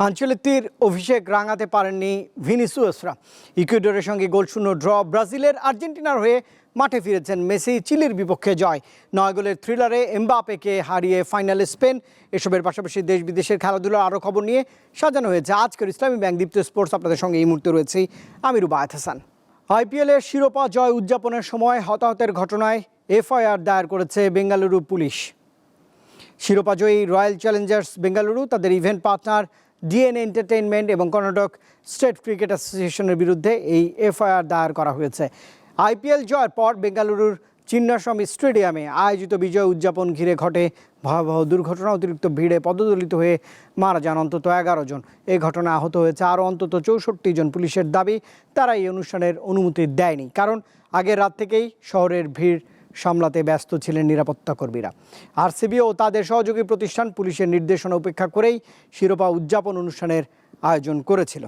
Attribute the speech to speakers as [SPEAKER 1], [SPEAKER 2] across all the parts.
[SPEAKER 1] আঞ্চলিকটির অভিষেক রাঙাতে পারেননি ভিনিসুয়াসরা ইকুয়েডরের সঙ্গে গোলশূন্য ড্র, ব্রাজিলের আর্জেন্টিনার হয়ে মাঠে ফিরেছেন মেসি, চিলির বিপক্ষে জয়। নয় গোলের থ্রিলারে এমবাপেকে হারিয়ে ফাইনালে স্পেন। এসবের পাশাপাশি দেশ বিদেশের খেলাধুলার আরও খবর নিয়ে সাজানো হয়েছে আজকের ইসলামী ব্যাংক, দীপ্ত স্পোর্টস। আপনাদের সঙ্গে এই মুহূর্তে রয়েছে আমি রুবায়ত হাসান। আইপিএলের শিরোপা জয় উদযাপনের সময় হতাহতের ঘটনায় এফআইআর দায়ের করেছে বেঙ্গালুরু পুলিশ। শিরোপাজয়ী রয়্যাল চ্যালেঞ্জার্স বেঙ্গালুরু, তাদের ইভেন্ট পার্টনার ডিএন এন্টারটেইনমেন্ট এবং কর্ণাটক স্টেট ক্রিকেট অ্যাসোসিয়েশনের বিরুদ্ধে এই এফআইআর দায়ের করা হয়েছে। আইপিএল জয়ের পর বেঙ্গালুরুর চিন্নাস্বামী স্টেডিয়ামে আয়োজিত বিজয় উদযাপন ঘিরে ঘটে ভয়াবহ দুর্ঘটনা। অতিরিক্ত ভিড়ে পদদলিত হয়ে মারা যান অন্তত এগারো জন। এই ঘটনা আহত হয়েছে আরও অন্তত চৌষট্টি জন পুলিশের দাবি। তারা এই অনুষ্ঠানের অনুমতি দেয়নি, কারণ আগের রাত থেকেই শহরের ভিড় সামলাতে ব্যস্ত ছিলেন নিরাপত্তা কর্মীরা। আরসিবি ও তাদের সহযোগী প্রতিষ্ঠান পুলিশের নির্দেশনা উপেক্ষা করেই শিরোপা উদযাপন অনুষ্ঠানের আয়োজন করেছিল।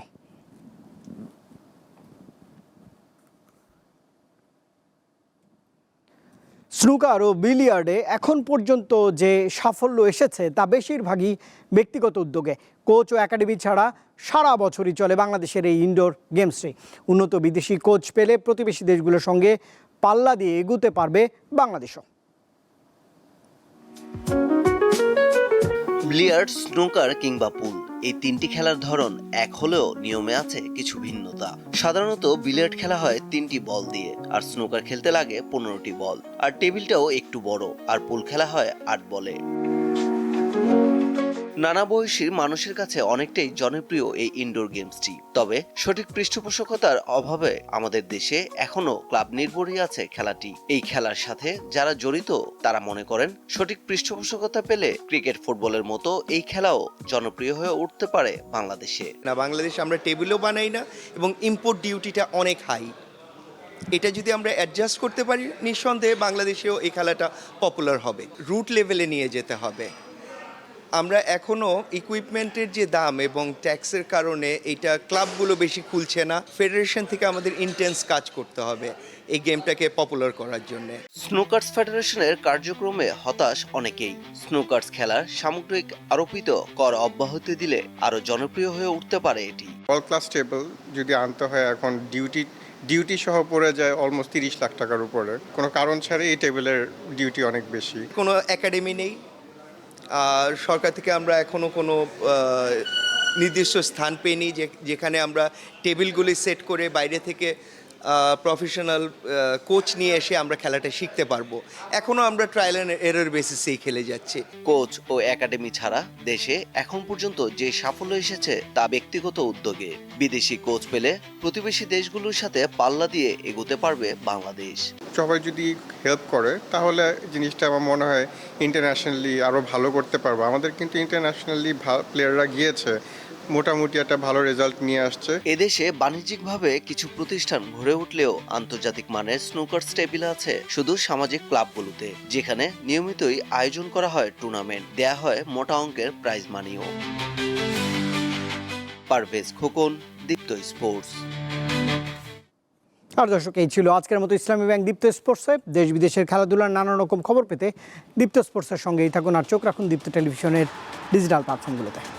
[SPEAKER 1] স্নুকার ও বিলিয়ার্ডে এখন পর্যন্ত যে সাফল্য এসেছে, তা বেশিরভাগই ব্যক্তিগত উদ্যোগে। কোচ ও একাডেমি ছাড়া সারা বছরই চলে বাংলাদেশের এই ইনডোর গেমসটি উন্নত বিদেশি কোচ পেলে প্রতিবেশী দেশগুলোর সঙ্গে পাল্লা দিয়ে এগুতে পারবে বাংলাদেশও।
[SPEAKER 2] বিলিয়ার্ড, স্নুকার কিংবা পুল, এই তিনটি খেলার ধরন এক হলেও নিয়মে আছে কিছু ভিন্নতা। সাধারণত বিলিয়ার্ড খেলা হয় তিনটি বল দিয়ে, আর স্নুকার খেলতে লাগে পনেরোটি বল। আর টেবিলটাও একটু বড়, আর পুল খেলা হয় আট বলে। নানা বয়সীর মানুষের কাছে অনেকটাই জনপ্রিয় এই ইনডোর গেমসটি তবে সঠিক পৃষ্ঠপোষকতার অভাবে আমাদের দেশে এখনও ক্লাব নির্ভরই আছে খেলাটি। এই খেলার সাথে যারা জড়িত, তারা মনে করেন সঠিক পৃষ্ঠপোষকতা পেলে ক্রিকেট, ফুটবলের মতো এই খেলাও জনপ্রিয় হয়ে উঠতে পারে বাংলাদেশে।
[SPEAKER 3] না, বাংলাদেশে আমরা টেবিলও বানাই না এবং ইম্পোর্ট ডিউটিটা অনেক হাই এটা যদি আমরা অ্যাডজাস্ট করতে পারি, নিঃসন্দেহে বাংলাদেশেও এই খেলাটা পপুলার হবে। রুট লেভেলে নিয়ে যেতে হবে। আমরা এখনও ইকুইপমেন্টের যে দাম এবং ট্যাক্সের কারণে এটা ক্লাবগুলো বেশি খুলছে না ফেডারেশন থেকে আমাদের ইন্টেন্স কাজ করতে হবে এই গেমটাকে পপুলার করার জন্য।
[SPEAKER 2] স্নুকার্স ফেডারেশনের কার্যক্রমে হতাশ অনেকেই। স্নুকার্স খেলার সামগ্রিক আরোপিত কর অব্যাহতি দিলে আরও জনপ্রিয় হয়ে উঠতে পারে এটি।
[SPEAKER 4] অল ক্লাস টেবল যদি আনতে হয় এখন ডিউটি ডিউটি সহ পড়ে যায় অলমোস্ট তিরিশ লাখ টাকার উপরে। কোনো কারণ ছাড়াই এই টেবিলের ডিউটি অনেক বেশি।
[SPEAKER 3] কোনো একাডেমি নেই আর সরকার থেকে আমরা এখনও কোনো নির্দিষ্ট স্থান পেয়ে যেখানে আমরা টেবিলগুলি সেট করে বাইরে থেকে প্রফেশনাল কোচ নিয়ে এসে আমরা খেলাটা শিখতে পারব। এখনও আমরা ট্রায়াল অ্যান্ড এরর বেসিসেই খেলে যাচ্ছি।
[SPEAKER 2] কোচ ও একাডেমি ছাড়া দেশে এখন পর্যন্ত যে সাফল্য এসেছে তা ব্যক্তিগত উদ্যোগে। বিদেশি কোচ পেলে প্রতিবেশী দেশগুলোর সাথে পাল্লা দিয়ে এগোতে পারবে বাংলাদেশ।
[SPEAKER 4] সবাই যদি হেল্প করে তাহলে জিনিসটা আমার মনে হয় ইন্টারন্যাশনালি আরও ভালো করতে পারব। আমাদের কিন্তু ইন্টারন্যাশনালি প্লেয়াররা গিয়েছে। মোটামুটি একটা ভালো রেজাল্ট নিয়ে আসছে।
[SPEAKER 2] এদেশে বাণিজ্যিকভাবে কিছু প্রতিষ্ঠান গড়ে উঠলেও আন্তর্জাতিক মানের স্নুকার্স টেবিল আছে শুধু সামাজিক ক্লাবগুলোতে যেখানে নিয়মিতই আয়োজন করা হয় টুর্নামেন্ট দেয়া হয় মোটা অঙ্কের প্রাইজ মানিও পারভেজ খোকন দীপ্ত স্পোর্টস
[SPEAKER 1] আর দর্শক এই ছিল আজকের মতো ইসলামী ব্যাংক দীপ্ত স্পোর্টসে দেশ বিদেশের খেলাধুলার নানা রকম খবর পেতে দীপ্ত স্পোর্টসের সঙ্গেই থাকুন আর চোখ রাখুন দীপ্ত টেলিভিশনের ডিজিটাল প্ল্যাটফর্মগুলোতে